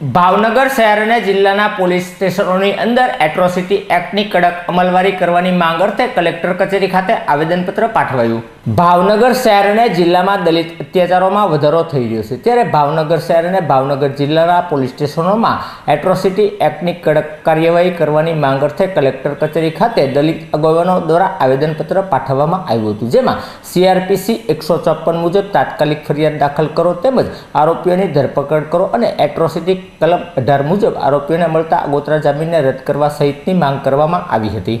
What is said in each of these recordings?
ભાવનગર શહેર અને જિલ્લાના પોલીસ સ્ટેશનોની અંદર એટ્રોસિટી એક્ટની કડક અમલવારી કરવાની માંગ અર્થે કલેક્ટર કચેરી ખાતે આવેદનપત્ર પાઠવાયું. ભાવનગર શહેરને જિલ્લામાં દલિત અત્યાચારોમાં વધારો થઈ રહ્યો છે. ત્યારે ભાવનગર શહેર અને ભાવનગર જિલ્લાના પોલીસ સ્ટેશનોમાં એટ્રોસિટી એક્ટની કડક કાર્યવાહી કરવાની માંગ અર્થે કલેક્ટર કચેરી ખાતે દલિત આગેવાનો દ્વારા આવેદનપત્ર પાઠવવામાં આવ્યું હતું. જેમાં સીઆરપીસી એકસો ચોપન મુજબ તાત્કાલિક ફરિયાદ દાખલ કરો તેમજ આરોપીઓની ધરપકડ કરો અને એટ્રોસિટી કલમ અઢાર મુજબ આરોપીઓને મળતા આગોતરા જામીનને રદ કરવા સહિતની માંગ કરવામાં આવી હતી.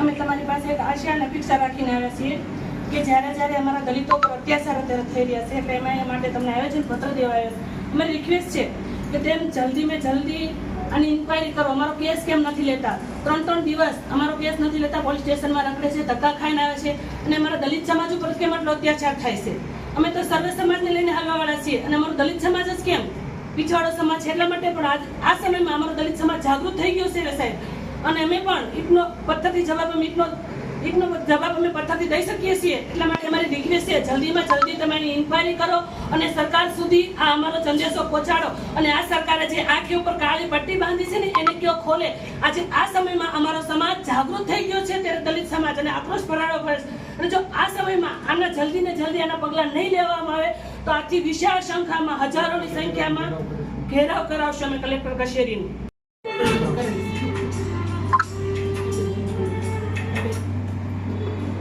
અમે તમારી પાસે એક આશા અને અપેક્ષા રાખીને આવ્યા છીએ કે જ્યારે જ્યારે અમારા દલિતો પર અત્યાચાર અત્યારે થઈ રહ્યા છે, એટલે એમાં એ માટે તમને આયોજન પત્ર દેવા આવ્યો છે. અમારી રિક્વેસ્ટ છે કે તેમ જલ્દી મેં જલ્દી આની ઇન્ક્વાયરી કરો. અમારો કેસ કેમ નથી લેતા? ત્રણ ત્રણ દિવસ અમારો કેસ નથી લેતા, પોલીસ સ્ટેશનમાં રખડે છે, ધક્કા ખાઈને આવે છે અને અમારા દલિત સમાજ ઉપર કેમ આટલો અત્યાચાર થાય છે? અમે તો સર્વે સમાજને લઈને હાલવાવાળા છીએ અને અમારો દલિત સમાજ જ કેમ? પીછાડો સમાજ છે એટલા માટે પણ આ સમયમાં અમારો દલિત સમાજ જાગૃત થઈ ગયો છે સાહેબ? અને અમે પણ ઈટનો પથ્થરથી જવાબ અમે ઈટનો ઈટનો જવાબ અમે પથ્થરથી દઈ શકીએ છીએ. એટલા માટે અમારી રિક્વેસ્ટ છે, જલ્દીમાં જલ્દી તમે એની ઇન્ક્વાયરી કરો અને સરકાર સુધી આ અમારો સંદેશો પહોંચાડો. અને આ સરકારે જે આંખી ઉપર કાળી પટ્ટી બાંધી છે ને, એને કયો ખોલે? આજે આ સમયમાં અમારો સમાજ જાગૃત થઈ ગયો છે, ત્યારે દલિત સમાજ અને આક્રોશ ભરાડો પડે છે. અને જો આ સમયમાં આના જલ્દી ને જલ્દી આના પગલાં નહીં લેવામાં આવે, તો આથી વિશાળ સંખ્યામાં હજારોની સંખ્યામાં ઘેરાવ કરાવશે અમે કલેક્ટર કચેરીનું.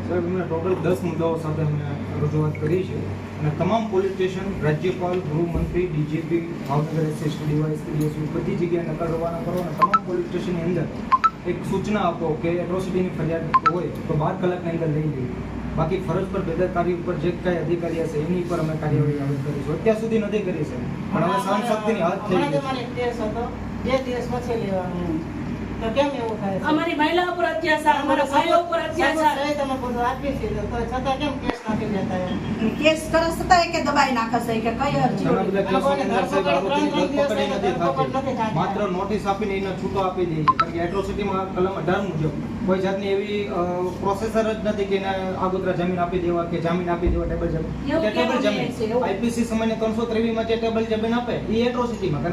સાહેબ અમે ટોટલ દસ મુદ્દાઓ સાથે અમે રજૂઆત કરી છે. અને તમામ પોલીસ સ્ટેશન રાજ્યપાલ ગૃહમંત્રી DGP Bhavnagar SST DySP DSP બધી જગ્યાએ નકલ રવાના કરો અને તમામ પોલીસ સ્ટેશનની અંદર એક સૂચના આપો કે એટ્રોસિટીની ફરિયાદ હોય તો બાર કલાકની અંદર લઈ લઈએ બાકી ફરજ પર બેદરકારી ઉપર જે કાંઈ અધિકારી હશે એની પર અમે કાર્યવાહી આગળ કરીશું અત્યાર સુધી નથી કરી છે પણ હવે સહન શક્તિની હાથ થઈ ગઈ પછી લેવાનું. તો કેમ એવું થાય છે? અમારી મહિલા ઉપર અત્યાચાર અમારા ભાઈઓ ઉપર અત્યાચાર. સહી તમે બધું આપી છે તો છતાં કેમ કેસ નાખી દેતા કેસ કરે છતાંય કે દબાઈ નાખે છે કે કઈ અરજી. માત્ર નોટિસ આપીને એને છૂટો આપી દે છે. કારણ કે એટ્રોસિટીમાં કલમ અઢાર મુજબ કોઈ જાતની એવી પ્રોસેસર જ નથી કે એને આગોતરા જમીન આપી દેવા કે જામીન આપી દેવા ટેબલ જમીન. જામીન. ટેબલ છે, જામીન. આઈપીસી સમયને ત્રણસો ત્રેવીસમાં જે ટેબલ જમીન આપે એ એટ્રોસિટીમાં